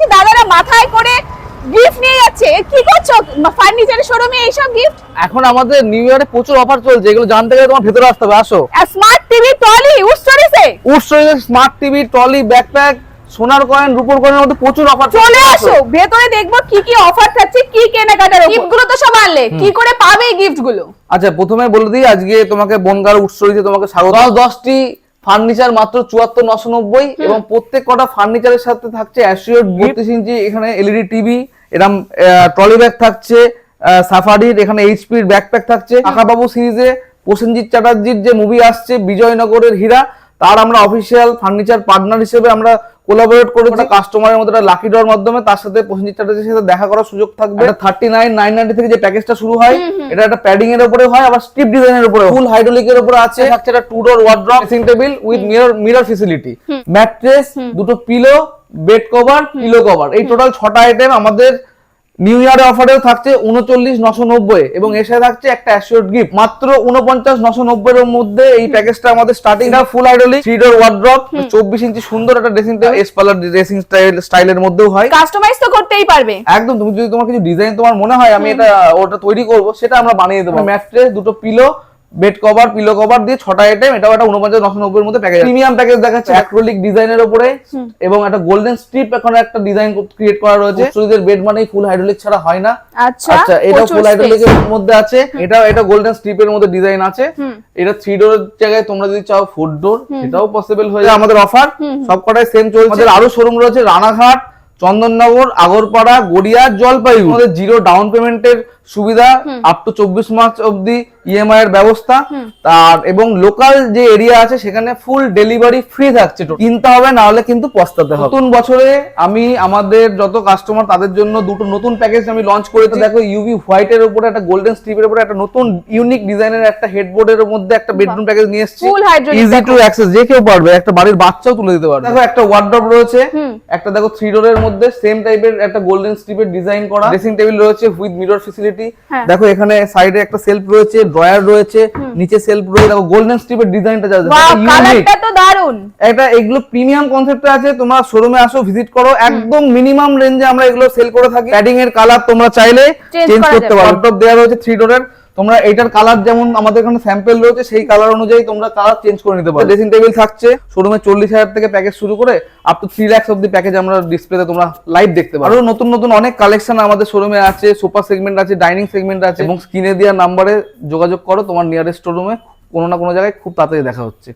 দাদারা মাথায় করে গিফট নিয়ে যাচ্ছে কি করছ? ফার্নিচারের শোরুমে এইসব গিফট এখন আমাদের নিউ ইয়ারে প্রচুর অফার চলছে এগুলো জানতে গেলে তোমার ভেতরে আসতে হবে আসো। স্মার্ট টিভি টলি উস্টোরিসে উৎসবে স্মার্ট টিভি ট্রলি ব্যাকপ্যাক সোনার কয়েন রূপোর কয়েনের মধ্যে প্রচুর অফার চলে আসো ভেতরে দেখব কি কি অফার থাকছে কি কেনাকাটার গিফটগুলো তো সব আনলে কি করে পাবে এই গিফটগুলো? আচ্ছা প্রথমে বলে দিই আজকে তোমাকে বনগার উৎসরিতে তোমাকে স্বাগত। দশ দশটি ফার্নিচার মাত্র চুয়াত্তর নশো নব্বই এবং প্রত্যেক কটা ফার্নিচারের সাথে থাকছে অ্যাসিওর বত্রিশ ইঞ্চি এখানে এলইডি টিভি এরম ট্রলি ব্যাগ থাকছে সাফারির এখানে এইচপির ব্যাকপ্যাক থাকছে। আকাবাবু সিরিজে প্রসেনজিৎ চ্যাটার্জির যে মুভি আসছে বিজয়নগরের হীরা তার আমরা অফিসিয়াল ফার্নিচার পার্টনার হিসেবে আমরা কোলাবোরেট করেছি। কাস্টমারের মধ্যে লাকি ডর মাধ্যমে তার সাথে প্রসেনজিৎ চ্যাটার্জির সাথে দেখা করার সুযোগ থাকবে। থার্টি নাইন নাইন নাইনটি থেকে যে প্যাকেজটা শুরু হয় এটা একটা প্যাডিং এর উপরে হয় আবার স্টিপ ডিজাইনের উপরে ফুল হাইড্রোলিক এর উপরে আছে থাকছে একটা two door wardrobe dressing table with mirror mirror facility mattress দুটো pillow bed cover pillow cover এই টোটাল ছটা আইটেম আমাদের নিউ ইয়ার অফারেও থাকছে উনচল্লিশ নশো নব্বই এবং এর সাথে থাকছে একটা অ্যাসিওর গিফট মাত্র উনপঞ্চাশ নশো নব্বই এর মধ্যে এই প্যাকেজটা আমাদের স্টার্টিং ফুল আইডলি থ্রি ডোর ওয়ার্ড্রপ চব্বিশ ইঞ্চি সুন্দর একটা ড্রেসিং টেবিল এস পার্লার ড্রেসিং স্টাইল স্টাইলের মধ্যেও হয়। কাস্টমাইজ তো করতেই পারবে। একদম তুমি যদি তোমার কিছু ডিজাইন তোমার মনে হয় আমি এটা ওটা তৈরি করব সেটা আমরা বানিয়ে দেবো। ম্যাট্রেস দুটো pillow bed cover pillow cover দিয়ে ছটা আইটেম এটাও একটা উনপঞ্চাশ নশো নব্বই মধ্যে প্যাকেজ প্রিমিয়াম প্যাকেজ দেখাচ্ছে। অ্যাক্রোলিক ডিজাইনের উপরে এবং একটা গোল্ডেন স্ট্রিপ এখন একটা ডিজাইন ক্রিয়েট করা রয়েছে। বেড মানেই ফুল হাইড্রোলিক ছাড়া হয় না। আচ্ছা এটা ফুল হাইড্রোলিক space। এর মধ্যে আছে। এটা এটা গোল্ডেন স্ট্রিপের মধ্যে ডিজাইন আছে। এটা থ্রি ডোর জায়গায় তোমরা যদি চাও ফোর ডোর সেটাও পসিবল হয়ে যায় আমাদের অফার সব কটাই সেম চলছে। আমাদের আরও শোরুম রয়েছে রানাঘাট। চন্দননগর আগরপাড়া গড়িয়া জলপাইগুড়ি। আমাদের জিরো ডাউন পেমেন্টের সুবিধা আপ টু চব্বিশ মাস অবধি ইএমআই এর ব্যবস্থা। তার এবং লোকাল যে এরিয়া আছে সেখানে ফুল ডেলিভারি ফ্রি থাকছে কিনতে হবে না হলে কিন্তু পস্তাতে হবে। নতুন বছরে আমি আমাদের যত কাস্টমার তাদের জন্য দুটো নতুন প্যাকেজ আমি লঞ্চ করেছি দেখো ইউভি হোয়াইট এর উপরে একটা গোল্ডেন স্ট্রিপের উপরে একটা নতুন ইউনিক ডিজাইনের একটা হেডবোর্ড এর মধ্যে একটা বেডরুম প্যাকেজ নিয়ে এসেছি। ইজি টু অ্যাক্সেস যে কেউ পারবে একটা বাড়ির বাচ্চাও তুলে দিতে পারবে। দেখো একটা ওয়ার্ড্রপ রয়েছে। একটা দেখো থ্রি ডোরের মধ্যে সেম টাইপের একটা গোল্ডেন স্ট্রিপের ডিজাইন করা। ড্রেসিং টেবিল রয়েছে উইথ মিরর ফেসিলিটি। দেখো এখানে সাইডে একটা সেলফ রয়েছে ড্রয়ার রয়েছে নিচে সেলফ রয়েছে। দেখো গোল্ডেন স্ট্রিপের ডিজাইনটা যা কালারটা তো দারুণ এটা এগুলো প্রিমিয়াম কনসেপ্টে আছে তোমরা শোরুমে আসো ভিজিট করো। একদম মিনিমাম রেঞ্জে আমরা এগুলো সেল করে থাকি। প্যাডিং এর কালার তোমরা চাইলে চেঞ্জ করতে। পারো। ল্যাপটপ দেওয়া রয়েছে থ্রি ডোরের তোমরা এটার কালার যেমন আমাদের এখানে স্যাম্পেল রয়েছে সেই কালার অনুযায়ী তোমরা কালার চেঞ্জ করে নিতে পারো। ড্রেসিং টেবিল থাকছে শোরুমে চল্লিশ হাজার থেকে প্যাকেজ শুরু করে আপ টু থ্রি ল্যাক্স অব্দি প্যাকেজ আমরা ডিসপ্লেতে তোমরা লাইভ দেখতে পারো। আরও নতুন নতুন অনেক কালেকশন আমাদের শোরুমে আছে সোফা সেগমেন্ট আছে ডাইনিং সেগমেন্ট আছে। এবং স্ক্রিনে দেওয়া নাম্বারে যোগাযোগ করো তোমার নিয়ারেস্ট শোরুমে কোনো না কোনো জায়গায় খুব তাড়াতাড়ি দেখা হচ্ছে।